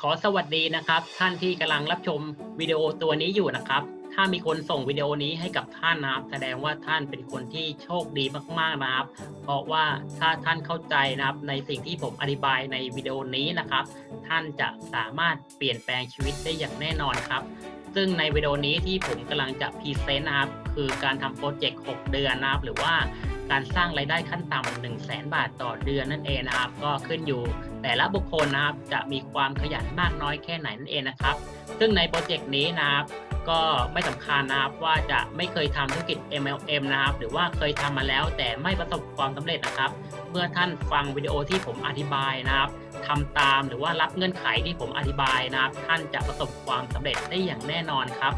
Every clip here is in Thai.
ขอสวัสดีนะครับ ท่านที่กำลังรับชมวิดีโอตัวนี้อยู่นะครับ ถ้ามีคนส่งวิดีโอนี้ให้กับท่านนะครับ แสดงว่าท่านเป็นคนที่โชคดีมากๆนะครับ เพราะว่าถ้าท่านเข้าใจนะครับในสิ่งที่ผมอธิบายในวิดีโอนี้นะครับ ท่านจะสามารถเปลี่ยนแปลงชีวิตได้อย่างแน่นอนครับ ซึ่งในวิดีโอนี้ที่ผมกำลังจะพรีเซนต์นะครับ คือการทำโปรเจกต์ 6 เดือนนะครับหรือว่า การสร้างรายได้ขั้นต่ำ1 0 0 0 0แบาทต่อเดือนนั่นเองนะครับ ก็ขึ้นอยู่แต่ละบุคคลนะครับ จะมีความขยันมากน้อยแค่ไหนนั่นเองนะครับ ซึ่งในโปรเจกต์นี้นะครับก็ไม่สำคัญนะครับว่าจะไม่เคยทำธุรกิจ MLM นะครับ หรือว่าเคยทำมาแล้วแต่ไม่ประสบความสำเร็จนะครับ เมื่อท่านฟังวิดีโอที่ผมอธิบายนะครับทำตามหรือว่ารับเงื่อนไขที่ผมอธิบายนะครับ ท่านจะประสบความสำเร็จได้อย่างแน่นอนครับ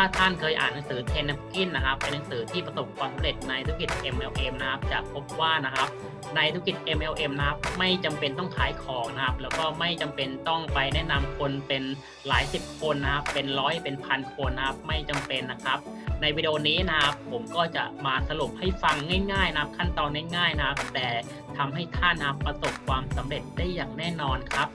ถ้าท่านเคยอ่านหนังสือเทนนักกินนะครับ เป็นหนังสือที่ประสบความสำเร็จในธุรกิจ MLM นะครับ จะพบว่านะครับ ในธุรกิจ MLM นะครับ ไม่จำเป็นต้องขายของนะครับ แล้วก็ไม่จำเป็นต้องไปแนะนำคนเป็นหลายสิบคนนะครับ เป็นร้อยเป็นพันคนนะครับ ไม่จำเป็นนะครับ ในวิดีโอนี้นะครับ ผมก็จะมาสรุปให้ฟังง่ายๆนะครับ ขั้นตอนง่ายๆนะครับ แต่ทำให้ท่านนะครับประสบความสำเร็จได้อย่างแน่นอนครับ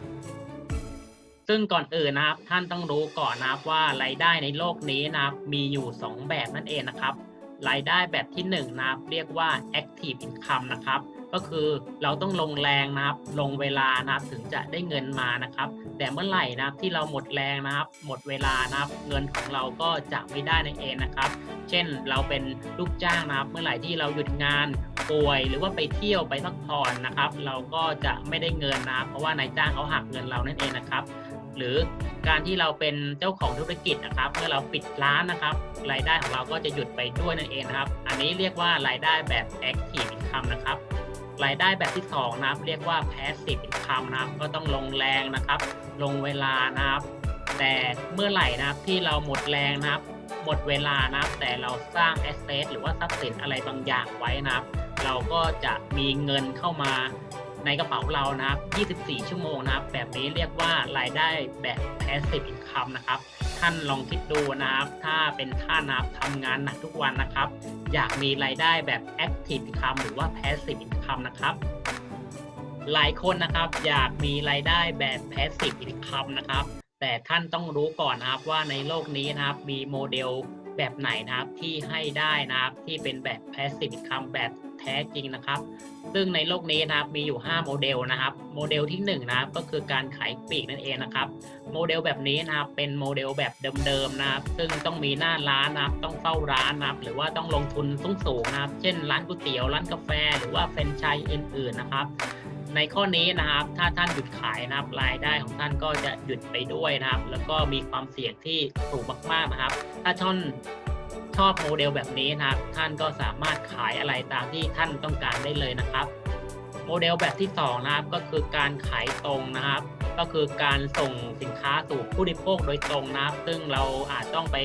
ซึ่งก่อนอื่นนะครับท่านต้องรู้ก่อนนะครับว่ารายได้ในโลกนี้นะครับมีอยู่ 2 แบบนั่นเองนะครับรายได้แบบที่1นะครับเรียกว่า active income นะครับก็คือเราต้องลงแรงนะครับ ลงเวลานะครับถึงจะได้เงินมานะครับ แต่เมื่อไหร่นะครับที่เราหมดแรงนะครับ หมดเวลานะครับ เงินของเราก็จะไม่ได้นั่นเองนะครับ เช่นเราเป็นลูกจ้างนะครับ เมื่อไหร่ที่เราหยุดงาน ป่วยหรือว่าไปเที่ยวไปพักผ่อนนะครับ เราก็จะไม่ได้เงินนะครับเพราะว่านายจ้างเขาหักเงินเรานั่นเองนะครับ หรือการที่เราเป็นเจ้าของธุรกิจนะครับ เมื่อเราปิดร้านนะครับ รายได้ของเราก็จะหยุดไปด้วยนั่นเองนะครับ อันนี้เรียกว่ารายได้แบบ active income นะครับรายได้แบบที่สองนะครับเรียกว่า passive income นะครับก็ต้องลงแรงนะครับ ลงเวลานะครับ แต่เมื่อไหร่นะครับที่เราหมดแรงนะครับ หมดเวลานะครับ แต่เราสร้าง asset หรือว่าทรัพย์สินอะไรบางอย่างไว้นะครับ เราก็จะมีเงินเข้ามาในกระเป๋าเรานะครับ 24 ชั่วโมงนะครับ แบบนี้เรียกว่ารายได้แบบ passive income นะครับ ท่านลองคิดดูนะครับ ถ้าเป็นท่านนะครับทำงานหนักทุกวันนะครับ อยากมีรายได้แบบ active income หรือว่า passive income นะครับ หลายคนนะครับอยากมีรายได้แบบ passive income นะครับ แต่ท่านต้องรู้ก่อนนะครับว่าในโลกนี้นะครับมีโมเดลแบบไหนนะครับที่ให้ได้นะครับที่เป็นแบบ passive income แบบ แท้จริงนะครับ ซึ่งในโลกนี้นะครับมีอยู่ 5 โมเดลนะครับ โมเดลที่1นะครับก็คือการขายปลีกนั่นเองนะครับ โมเดลแบบนี้นะครับเป็นโมเดลแบบเดิมๆนะครับ ซึ่งต้องมีหน้าร้านนะครับ ต้องเฝ้าร้านนะครับ หรือว่าต้องลงทุนสูงๆนะครับ เช่น ร้านก๋วยเตี๋ยวร้านกาแฟ หรือว่าแฟรนไชส์อื่นๆนะครับในข้อนี้นะครับถ้าท่านหยุดขายนะครับรายได้ของท่านก็จะหยุดไปด้วยนะครับ แล้วก็มีความเสี่ยงที่สูงมากๆนะครับ ถ้าท่าน ชอบโมเดลแบบนี้นะครับ ท่านก็สามารถขายอะไรตามที่ท่านต้องการได้เลยนะครับ โมเดลแบบที่2นะครับก็คือการขายตรงนะครับ ก็คือการส่งสินค้าสู่ผู้บริโภคโดยตรงนะครับ ซึ่งเราอาจต้องไป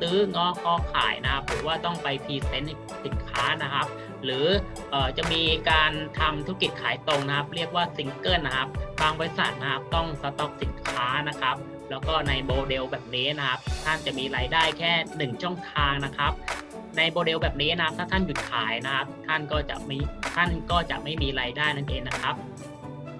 ซื้องอคอขายนะครับ หรือว่าต้องไปพรีเซนต์สินค้านะครับ หรือออจะมีการทำธุรกิจขายตรงนะครับ เรียกว่าซิงเกิลนะครับ บางบริษัทนะครับต้องสต็อกสินค้านะครับ แล้วก็ในโมเดลแบบนี้นะครับ ท่านจะมีรายได้แค่ 1 ช่องทางนะครับ ในโมเดลแบบนี้นะครับ ถ้าท่านหยุดขายนะครับ ท่านก็จะไม่ท่านก็จะไม่มีรายได้นั่นเองนะครับ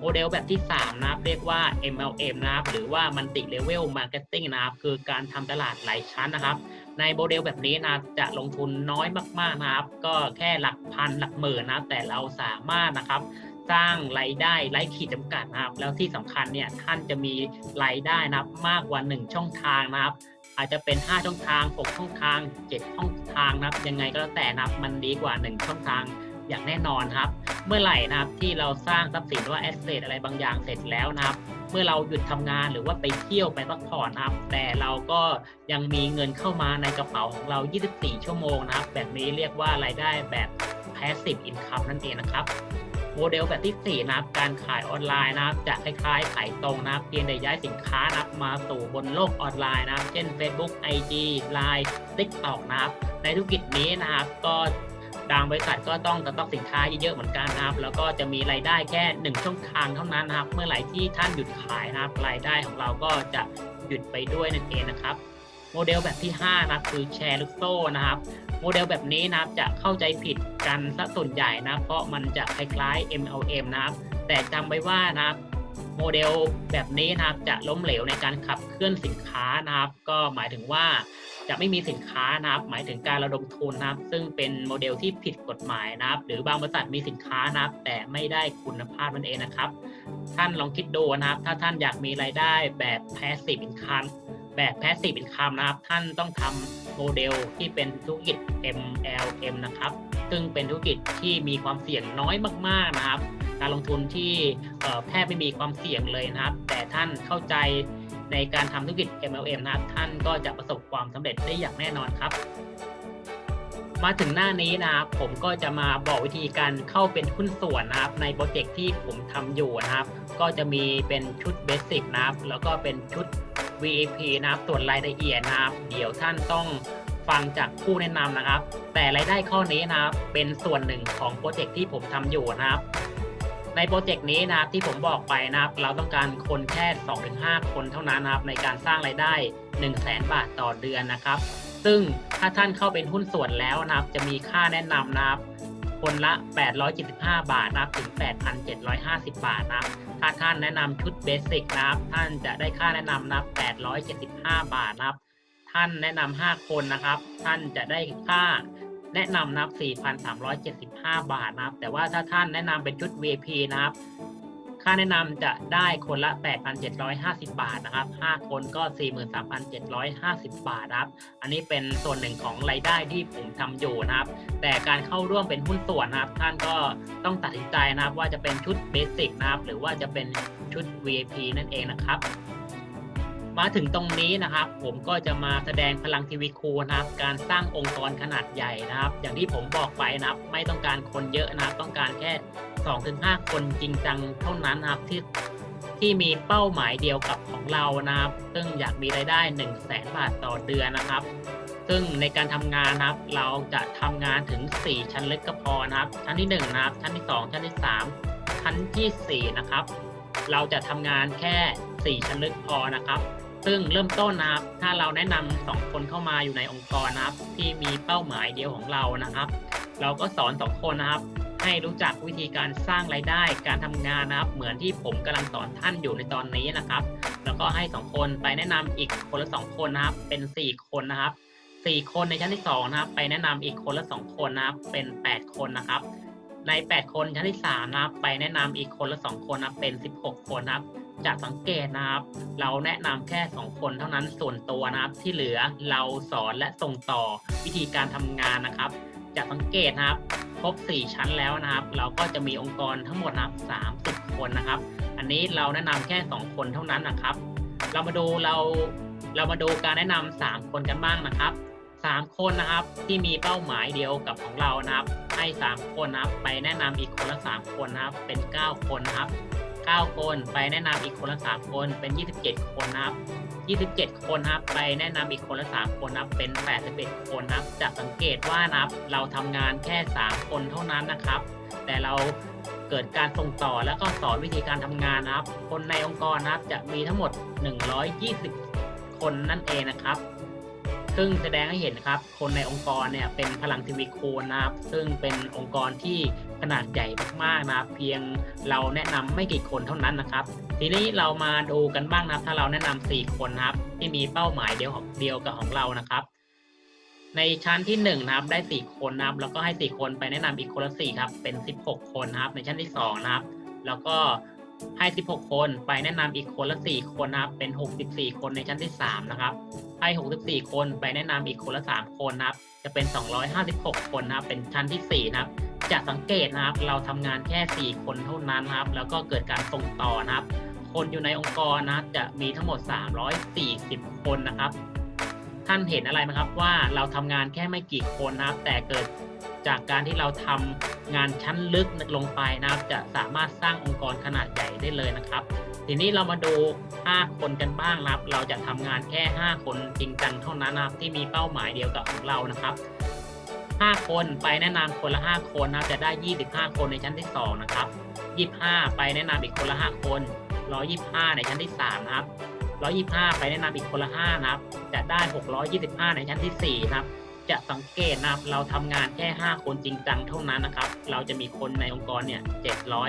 โมเดลแบบที่ 3 นะครับ เรียกว่า MLM นะครับหรือว่า Multi Level Marketing นะครับคือการทำตลาดหลายชั้นนะครับ ในโมเดลแบบนี้นะจะลงทุนน้อยมากๆนะครับ ก็แค่หลักพันหลักหมื่นนะแต่เราสามารถนะครับ สร้างรายได้ไร้ขีดจำกัดนะครับ แล้วที่สำคัญเนี่ยท่านจะมีรายได้นะครับมากกว่า 1 ช่องทางนะครับ อาจจะเป็น 5 ช่องทาง 6 ช่องทาง 7 ช่องทางนะครับ ยังไงก็แล้วแต่นะครับมันดีกว่า 1 ช่องทางอย่างแน่นอนครับ เมื่อไหร่นะครับที่เราสร้างทรัพย์สินหรือว่าแอสเซทอะไรบางอย่างเสร็จแล้วนะครับ เมื่อเราหยุดทำงานหรือว่าไปเที่ยวไปพักผ่อนนะครับ แต่เราก็ยังมีเงินเข้ามาในกระเป๋าของเรา 24 ชั่วโมงนะครับ แบบนี้เรียกว่ารายได้แบบ passive income นั่นเองนะครับ โมเดลแบบที่ 4 นะครับ การขายออนไลน์นะครับ จะคล้ายๆ ขายตรงนะครับ เพียงแต่ย้ายสินค้านะครับมาสู่บนโลกออนไลน์นะครับ เช่น Facebook IG Line TikTok นะครับ ในธุรกิจนี้นะครับก็บางบริษัทก็ต้องสต็อกสินค้าเยอะๆเหมือนกันนะครับ แล้วก็จะมีรายได้แค่ 1 ช่องทางเท่านั้นนะครับ เมื่อไหร่ที่ท่านหยุดขายนะครับ รายได้ของเราก็จะหยุดไปด้วยนั่นเองนะครับ โมเดลแบบที่5นะครับคือแชร์ลูกโซ่นะครับ โมเดลแบบนี้นะครับจะเข้าใจผิดกันซะส่วนใหญ่นะเพราะมันจะคล้ายๆ MLM นะครับแต่จำไว้ว่านะครับโมเดลแบบนี้นะครับจะล้มเหลวในการขับเคลื่อนสินค้านะครับ ก็หมายถึงว่าจะไม่มีสินค้านะครับ หมายถึงการระดมทุนนะครับ ซึ่งเป็นโมเดลที่ผิดกฎหมายนะครับ หรือบางบริษัทมีสินค้านะครับ แต่ไม่ได้คุณภาพนั่นเองนะครับ ท่านลองคิดดูนะครับ ถ้าท่านอยากมีรายได้แบบ passive income แบบ passive income นะครับ ท่านต้องทำโมเดลที่เป็นธุรกิจ MLM นะครับ ซึ่งเป็นธุรกิจที่มีความเสี่ยงน้อยมากๆนะครับ การลงทุนที่แทบไม่มีความเสี่ยงเลยนะครับ แต่ท่านเข้าใจในการทำธุรกิจ MLM นะครับ ท่านก็จะประสบความสำเร็จได้อย่างแน่นอนครับ มาถึงหน้านี้นะครับ ผมก็จะมาบอกวิธีการเข้าเป็นหุ้นส่วนนะครับ ในโปรเจกต์ที่ผมทำอยู่นะครับ ก็จะมีเป็นชุดเบสิกนะครับ แล้วก็เป็นชุด VIP นะครับ ส่วนรายละเอียดนะครับ เดี๋ยวท่านต้องฟังจากผู้แนะนำนะครับ แต่รายได้ข้อนี้นะครับเป็นส่วนหนึ่งของโปรเจกต์ที่ผมทำอยู่นะครับ ในโปรเจกต์นี้นะครับที่ผมบอกไปนะครับ เราต้องการคนแค่ 2-5 คนเท่านั้นนะครับ ในการสร้างรายได้ 1 0 0 0 0แสนบาทต่อเดือนนะครับ ซึ่งถ้าท่านเข้าเป็นหุ้นส่วนแล้วนะครับ จะมีค่าแนะนำนะครับ คนละ 875 บาทนะครับถึง 8,750 บาทนะครับถ้าท่านแนะนำชุดเบสิกนะครับ ท่านจะได้ค่าแนะนำนะครับ875 บาทนะครับ ท่านแนะนำ5คนนะครับ ท่านจะได้ค่าแนะนำนะครับ4,375 บาทนะครับ แต่ว่าถ้าท่านแนะนำเป็นชุด VP นะครับ ค่าแนะนำจะได้คนละ 8,750 บาทนะครับ 5 คนก็ 43,750 บาทนะครับ อันนี้เป็นส่วนหนึ่งของรายได้ที่ผมทำอยู่นะครับ แต่การเข้าร่วมเป็นหุ้นส่วนนะครับ ท่านก็ต้องตัดสินใจนะครับว่าจะเป็นชุดเบสิกนะครับ หรือว่าจะเป็นชุด VIP นั่นเองนะครับมาถึงตรงนี้นะครับ ผมก็จะมาแสดงพลังทีวีคูนะครับ การสร้างองค์กรขนาดใหญ่นะครับ อย่างที่ผมบอกไปนะครับ ไม่ต้องการคนเยอะนะครับ ต้องการแค่ 2-5 คนจริงจังเท่านั้นนะครับที่ที่มีเป้าหมายเดียวกับของเรานะครับ ซึ่งอยากมีรายได้ 1 0 0 0 0แบาทต่อเดือนนะครับ ซึ่งในการทำงานนะครับ เราจะทำงานถึง 4 ชั้นลึกก็พอนะครับ ชั้นที่ 1 นะครับ ชั้นที่ 2 ชั้นที่ 3 ชั้นทีสี่4 นะครับ เราจะทำงานแค่ 4 ชั้นลึกพอนะครับ ซึ่งเริ่มต้นนะครับ ถ้าเราแนะนำสองคนเข้ามาอยู่ในองค์กรนะครับ ที่มีเป้าหมายเดียวของเรานะครับ เราก็สอนสองคนนะครับ ให้รู้จักวิธีการสร้างรายได้การทำงานนะครับ เหมือนที่ผมกำลังสอนท่านอยู่ในตอนนี้นะครับ แล้วก็ให้สองคนไปแนะนำอีกคนละสองคนนะครับ เป็นสี่คนนะครับสี่คนในชั้นที่สองนะครับ ไปแนะนำอีกคนละสองคนนะครับ เป็นแปดคนนะครับ ใน 8 คนชั้นที่3นะครับ ไปแนะนำอีกคนละ 2 คนนะครับเป็น 16 คนนะครับจะสังเกตนะครับ เราแนะนำแค่ 2 คนเท่านั้นส่วนตัวนะครับที่เหลือเราสอนและส่งต่อวิธีการทำงานนะครับ จะสังเกตนะครับ ครบ 4 ชั้นแล้วนะครับ เราก็จะมีองค์กรทั้งหมดนะครับ 30 คนนะครับ อันนี้เราแนะนำแค่ 2 คนเท่านั้นนะครับ เรามาดูเราเรามาดูการแนะนำ3คนกันบ้างนะครับสามคนนะครับที่มีเป้าหมายเดียวกับของเรานะครับ ให้สามคนนะครับ ไปแนะนำอีกคนละสามคนนะครับ เป็นเก้าคนนะครับ เก้าคน ไปแนะนำอีกคนละสามคนเป็นยี่สิบเจ็ดคนนะครับยี่สิบเจ็ดคนครับ ไปแนะนำอีกคนละสามคนนะครับ เป็นแปดสิบเอ็ดคนนะครับ จะสังเกตว่านะครับ เราทำงานแค่สามคนเท่านั้นนะครับ แต่เราเกิดการส่งต่อแล้วก็สอนวิธีการทำงานนะครับ คนในองค์กรนะครับจะมีทั้งหมด 120 คนนั่นเองนะครับ ซึ่งแสดงให้เห็นครับ คนในองค์กรเนี่ยเป็นพลังทีวีโคนนะครับ ซึ่งเป็นองค์กรที่ ขนาดใหญ่มากๆนะเพียงเราแนะนำไม่กี่คนเท่านั้นนะครับ ทีนี้เรามาดูกันบ้างนะครับ ถ้าเราแนะนำสี่คนนะครับ ที่มีเป้าหมายเดียวของเดียวกับของเรานะครับ ในชั้นที่หนึ่งนะครับได้สี่คนนะครับ แล้วก็ให้สี่คนไปแนะนำอีกคนละสี่ครับเป็นสิบหกคนนะครับ ในชั้นที่สองนะครับ แล้วก็ให้ 16 คน ไปแนะนำอีกคนละ 4 คนนะครับ เป็น 64 คนในชั้นที่ 3 นะครับ ให้ 64 คน ไปแนะนำอีกคนละ 3 คนนะครับ จะเป็น 256 คนนะครับ เป็นชั้นที่ 4 นะครับ จะสังเกตนะครับ เราทำงานแค่ 4 คนเท่านั้นนะครับ แล้วก็เกิดการส่งต่อนะครับ คนอยู่ในองค์กรนะครับ จะมีทั้งหมด 340 คนนะครับ ท่านเห็นอะไรไหมครับว่าเราทำงานแค่ไม่กี่คนนะครับ แต่เกิดจากการที่เราทำงานชั้นลึกลงไปนะครับ จะสามารถสร้างองค์กรขนาดใหญ่ได้เลยนะครับ ทีนี้เรามาดู 5 คนกันบ้างนะครับ เราจะทำงานแค่ 5 คนจริงจังเท่านั้นนะครับที่มีเป้าหมายเดียวกับของเรานะครับ 5 คนไปแนะนำคนละ 5 คนนะครับจะได้ 25 คนในชั้นที่ 2 นะครับ 25 ไปแนะนำอีกคนละ 5 คน 125 ในชั้นที่ 3 นะครับ 125 ไปแนะนำอีกคนละ 5 นะครับ จะได้ 625 ในชั้นที่ 4 นะครับ จะสังเกตนะครับ เราทำงานแค่ 5 คนจริงจังเท่านั้นนะครับ เราจะมีคนในองค์กรเนี่ย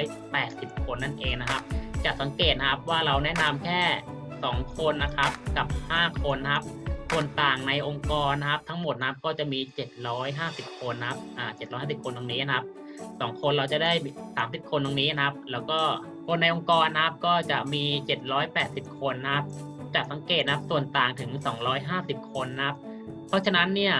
780 คนนั่นเองนะครับ จะสังเกตนะครับว่าเราแนะนำแค่ 2 คนนะครับ กับ 5 คนนะครับ ส่วนต่างในองค์กรนะครับ ทั้งหมดนะครับก็จะมี 750 คนนะครับอ่า750 คนตรงนี้นะครับสองคนเราจะได้ 30 คนตรงนี้นะครับ แล้วก็คนในองค์กรนะครับก็จะมี 780 คนนะครับจะสังเกตนะครับส่วนต่างถึง 250 คนนะครับ เพราะฉะนั้นเนี่ย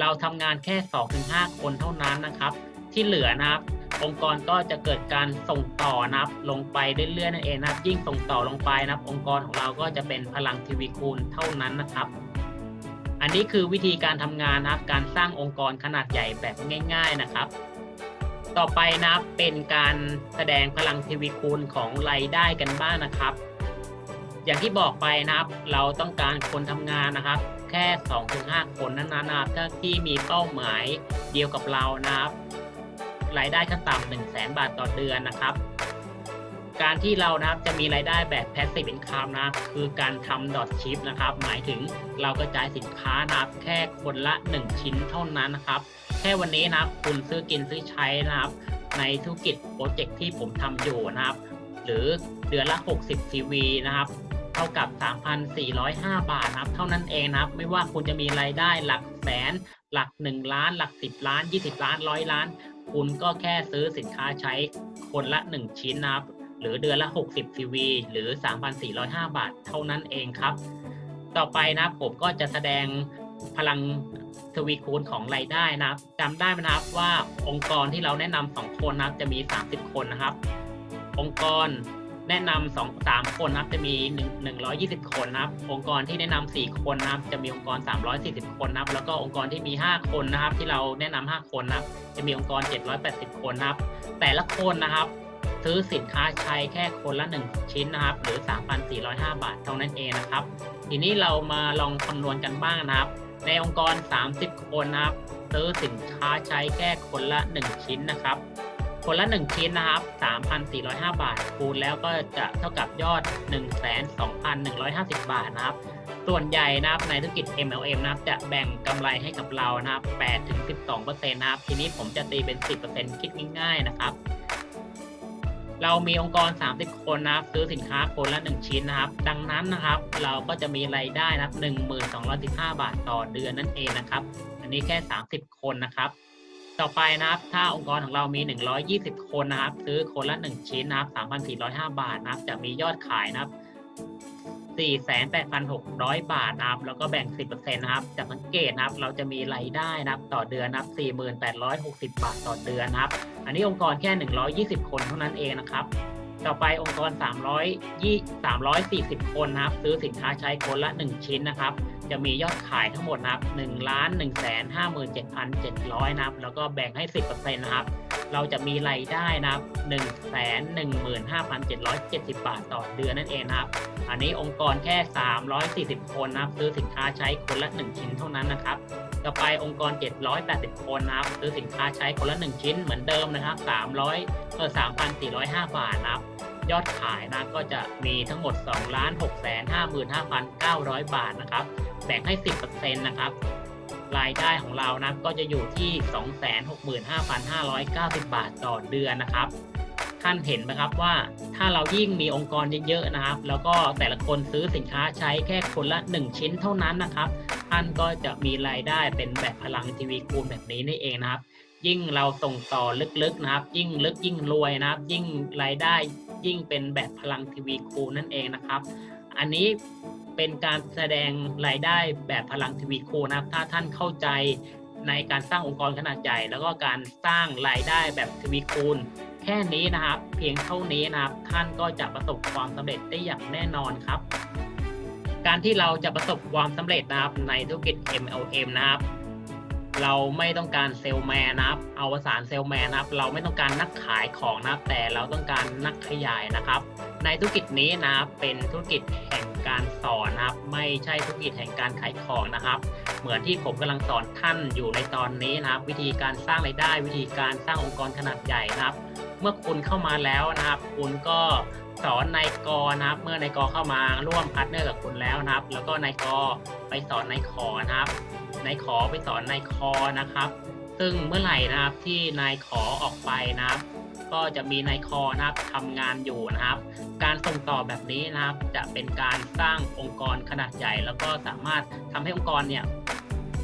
เราทำงานแค่ 2-5 คนเท่านั้นนะครับ ที่เหลือนะครับองค์กรก็จะเกิดการส่งต่อนับลงไปเรื่อยๆนั่นเองนะครับยิ่งส่งต่อลงไปนะครับองค์กรของเราก็จะเป็นพลังทีวีคูณเท่านั้นนะครับ อันนี้คือวิธีการทำงานนะครับ การสร้างองค์กรขนาดใหญ่แบบง่าย ๆนะครับ ต่อไปนะเป็นการแสดงพลังทีวีคูณของรายได้กันบ้างนะครับ อย่างที่บอกไปนะครับ เราต้องการคนทำงานนะครับ แค่ 2-5 คนนั้นนะครับถ้าที่มีเป้าหมายเดียวกับเรานะครับ รายได้ขั้นต่ำ1 0 0 0 0แบาทต่อเดือนนะครับ การที่เรานะครับจะมีรายได้แบบ passive income นะครับคือการทำ dot ship นะครับหมายถึงเรากระจายสินค้านะครับแค่คนละ 1 ชิ้นเท่านั้นนะครับแค่วันนี้นะครับคุณซื้อกินซื้อใช้นะครับ ในธุรกิจโปรเจกต์ที่ผมทำอยู่นะครับ หรือเดือนละ 60 CV นะครับเท่ากับ 3,405 บาทนะครับ เท่านั้นเองนะครับ ไม่ว่าคุณจะมีรายได้หลักแสน หลัก 1 ล้าน หลัก 10 ล้าน 20 ล้าน100ล้าน คุณก็แค่ซื้อสินค้าใช้คนละ 1 ชิ้นนะครับ หรือเดือนละ 60 CV หรือ 3,405 บาท เท่านั้นเองครับ ต่อไปนะครับผมก็จะแสดงพลังทวีคูณของรายได้นะครับจำได้ไหมนะครับว่าองค์กรที่เราแนะนำสองคนนะครับจะมี 30 คนนะครับ องค์กรแนะนำสองสามคนนะครับจะมี1 120คนนะครับ องค์กรที่แนะนำ4คนนะครับ จะมีองค์กร340คนนะครับ แล้วก็องค์กรที่มี5คนนะครับ ที่เราแนะนำ5คนนะครับ จะมีองค์กร780คนนะครับ แต่ละคนนะครับ ซื้อสินค้าใช้แค่คนละ 1 ชิ้นนะครับ หรือ 3,405 บาทเท่านั้นเองนะครับ ทีนี้เรามาลองคำนวณกันบ้างนะครับ ในองค์กร 30 คนนะครับ ซื้อสินค้าใช้แค่คนละ 1 ชิ้นนะครับ คนละ 1 ชิ้นนะครับ 3,405 บาท คูณแล้วก็จะเท่ากับยอด12,150 บาทนะครับส่วนใหญ่นะครับในธุรกิจ MLM นะครับจะแบ่งกำไรให้กับเรานะครับ8-12%นะครับ ทีนี้ผมจะตีเป็น 10%คิดง่ายๆนะครับ เรามีองค์กร 30 คนนะครับ ซื้อสินค้าคนละ 1 ชิ้นนะครับ ดังนั้นนะครับ เราก็จะมีรายได้นะครับ1,215 บาทต่อเดือนนั่นเองนะครับ อันนี้แค่ 30 คนนะครับ ต่อไปนะครับ ถ้าองค์กรของเรามี 120 คนนะครับ ซื้อคนละ 1 ชิ้นนะครับ 3,405 บาทนะครับ จะมียอดขายนะครับ48,600 บาทนะครับ แล้วก็แบ่ง 10%นะครับจากสังเกตนะครับ เราจะมีรายได้นะครับ ต่อเดือนนะครับ4,860 บาทต่อเดือนนะครับ อันนี้องค์กรแค่ 120 คนเท่านั้นเองนะครับ ต่อไปองค์กร 300 340 คนนะครับ ซื้อสินค้าใช้คนละ 1 ชิ้นนะครับ จะมียอดขายทั้งหมดนะครับ1ล้าน1 5 7 7 0 0นะครับ แล้วก็แบ่งให้ 10%นะครับ เราจะมีรายได้นะครับ1 1 5 7 7 0 บาทต่อเดือนนั่นเองนะครับ อันนี้องค์กรแค่ 340 คนนะครับ ซื้อสินค้าใช้คนละ 1 ชิ้นเท่านั้นนะครับ ต่อไปองค์กร 780 คนนะครับซื้อสินค้าใช้คนละ 1 ชิ้นเหมือนเดิมนะครับ 300เออ3,405 บาทนะครับ ยอดขายนะก็จะมีทั้งหมด2ล้าน6 5 5 900 บาทนะครับ แบ่งให้ 10%นะครับ รายได้ของเรานะก็จะอยู่ที่ 265,590 บาทต่อเดือนนะครับ ท่านเห็นไหมครับว่าถ้าเรายิ่งมีองค์กรเยอะๆนะครับ แล้วก็แต่ละคนซื้อสินค้าใช้แค่คนละ 1 ชิ้นเท่านั้นนะครับ ท่านก็จะมีรายได้เป็นแบบพลังทีวีคูณแบบนี้นี่เองนะครับ ยิ่งเราส่งต่อลึกๆนะครับ ยิ่งลึกยิ่งรวยนะครับ ยิ่งรายได้ยิ่งเป็นแบบพลังทีวีคูณนั่นเองนะครับ อันนี้เป็นการแสดงรายได้แบบพลังทีวีคูณนะครับ ถ้าท่านเข้าใจในการสร้างองค์กรขนาดใหญ่ แล้วก็การสร้างรายได้แบบทวีคูณ แค่นี้นะครับ เพียงเท่านี้นะครับ ท่านก็จะประสบความสำเร็จได้อย่างแน่นอนครับ การที่เราจะประสบความสำเร็จนะครับในธุรกิจ MLM นะครับ เราไม่ต้องการเซลแมนนะครับเอาวสานเซลแมนนะครับ เราไม่ต้องการนักขายของนะครับ แต่เราต้องการนักขยายนะครับ ในธุรกิจนี้นะครับเป็นธุรกิจแห่งการสอนนะครับ ไม่ใช่ธุรกิจแห่งการขายของนะครับเหมือนที่ผมกำลังสอนท่านอยู่ในตอนนี้นะครับ วิธีการสร้างรายได้ วิธีการสร้างองค์กรขนาดใหญ่นะครับ เมื่อคุณเข้ามาแล้วนะครับ คุณก็สอนนายกนะครับ เมื่อนายกเข้ามาร่วมพาร์ทเนอร์กับคุณแล้วนะครับ แล้วก็นายกไปสอนนายขอนะครับนายขอไปสอนนายคอนะครับ ซึ่งเมื่อไหร่นะครับที่นายขอออกไปนะครับ ก็จะมีนายคอนะครับทำงานอยู่นะครับ การส่งต่อแบบนี้นะครับ จะเป็นการสร้างองค์กรขนาดใหญ่ แล้วก็สามารถทำให้องค์กรเนี่ย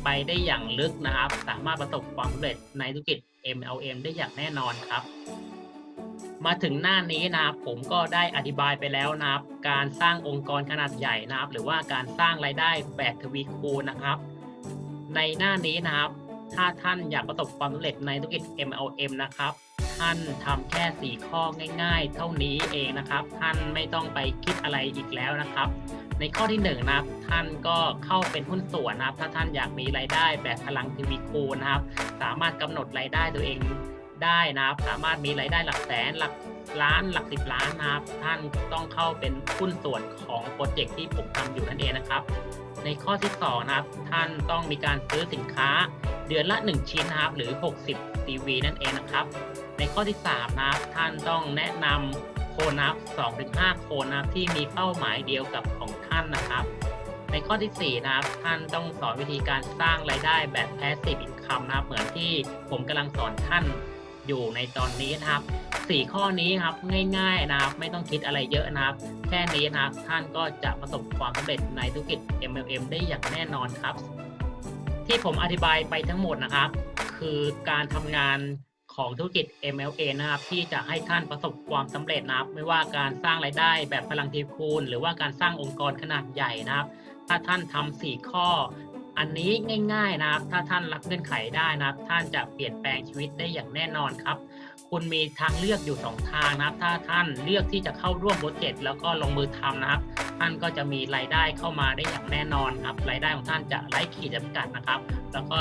ไปได้อย่างลึกนะครับ สามารถประสบความสำเร็จในธุรกิจ MLM ได้อย่างแน่นอนครับ มาถึงหน้านี้นะครับผมก็ได้อธิบายไปแล้วนะครับ การสร้างองค์กรขนาดใหญ่นะครับ หรือว่าการสร้างรายได้แบบทวีคูณนะครับ ในหน้านี้นะครับ ถ้าท่านอยากประสบความสำเร็จในธุรกิจ MLM นะครับ ท่านทำแค่ 4 ข้อง่ายๆ เท่านี้เองนะครับ ท่านไม่ต้องไปคิดอะไรอีกแล้วนะครับ ในข้อที่1นะครับ ท่านก็เข้าเป็นหุ้นส่วนนะครับ ถ้าท่านอยากมีรายได้แบบพลังทวีคูณนะครับ สามารถกำหนดรายได้ตัวเอง ได้นะครับ สามารถมีรายได้หลักแสนหลักล้านหลักสิบล้านนะครับ ท่านต้องเข้าเป็นหุ้นส่วนของโปรเจกต์ที่ผมทำอยู่นั่นเองนะครับ ในข้อที่2นะครับ ท่านต้องมีการซื้อสินค้าเดือนละ 1 ชิ้นนะครับ หรือ 60 CV นั่นเองนะครับ ในข้อที่3นะครับ ท่านต้องแนะนำโคนนับ2-5 โคนนับที่มีเป้าหมายเดียวกับของท่านนะครับ ในข้อที่4นะครับ ท่านต้องสอนวิธีการสร้างรายได้แบบ passive income นะครับ เหมือนที่ผมกำลังสอนท่าน อยู่ในตอนนี้นะครับ 4 ข้อนี้ครับง่ายๆนะครับ ไม่ต้องคิดอะไรเยอะนะครับ แค่นี้นะครับท่านก็จะประสบความสำเร็จในธุรกิจ MLM ได้อย่างแน่นอนครับ ที่ผมอธิบายไปทั้งหมดนะครับ คือการทำงานของธุรกิจ MLA นะครับที่จะให้ท่านประสบความสำเร็จนะครับ ไม่ว่าการสร้างรายได้แบบพลังทีคูณ หรือว่าการสร้างองค์กรขนาดใหญ่นะครับ ถ้าท่านทำสี่ข้อ อันนี้ง่ายๆนะครับ ถ้าท่านรับเงื่อนไขได้นะครับ ท่านจะเปลี่ยนแปลงชีวิตได้อย่างแน่นอนครับ คุณมีทางเลือกอยู่ 2 ทางนะครับ ถ้าท่านเลือกที่จะเข้าร่วมโปรเจกต์แล้วก็ลงมือทำนะครับ ท่านก็จะมีรายได้เข้ามาได้อย่างแน่นอนครับรายได้ของท่านจะไร้ขีดจำกัดนะครับ แล้วก็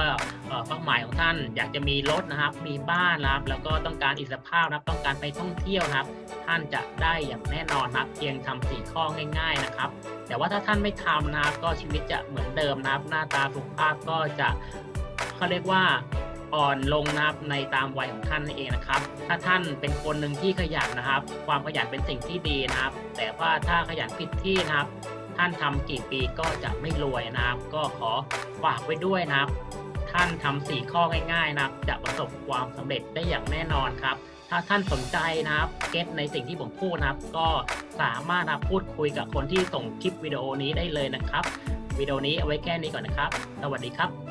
เป้าหมายของท่านอยากจะมีรถนะครับ มีบ้านนะครับ แล้วก็ต้องการอิสรภาพนะครับ ต้องการไปท่องเที่ยวนะครับ ท่านจะได้อย่างแน่นอนครับเพียงทำสี่ข้อง่าย ๆนะครับ แต่ว่าถ้าท่านไม่ทำนะครับก็ชีวิตจะเหมือนเดิมนะครับ หน้าตาสุขภาพก็จะเขาเรียกว่า อ่อนลงนะครับในตามวัยของท่านนั่นเองนะครับ ถ้าท่านเป็นคนหนึ่งที่ขยันนะครับ ความขยันเป็นสิ่งที่ดีนะครับ แต่ว่าถ้าขยันผิดที่นะครับ ท่านทำกี่ปีก็จะไม่รวยนะครับ ก็ขอฝากไว้ด้วยนะครับ ท่านทำสี่ข้อง่ายๆนะครับ จะประสบความสำเร็จได้อย่างแน่นอนครับ ถ้าท่านสนใจนะครับเก็ตในสิ่งที่ผมพูดนะครับ ก็สามารถนะพูดคุยกับคนที่ส่งคลิปวิดีโอนี้ได้เลยนะครับวิดีโอนี้เอาไว้แค่นี้ก่อนนะครับ สวัสดีครับ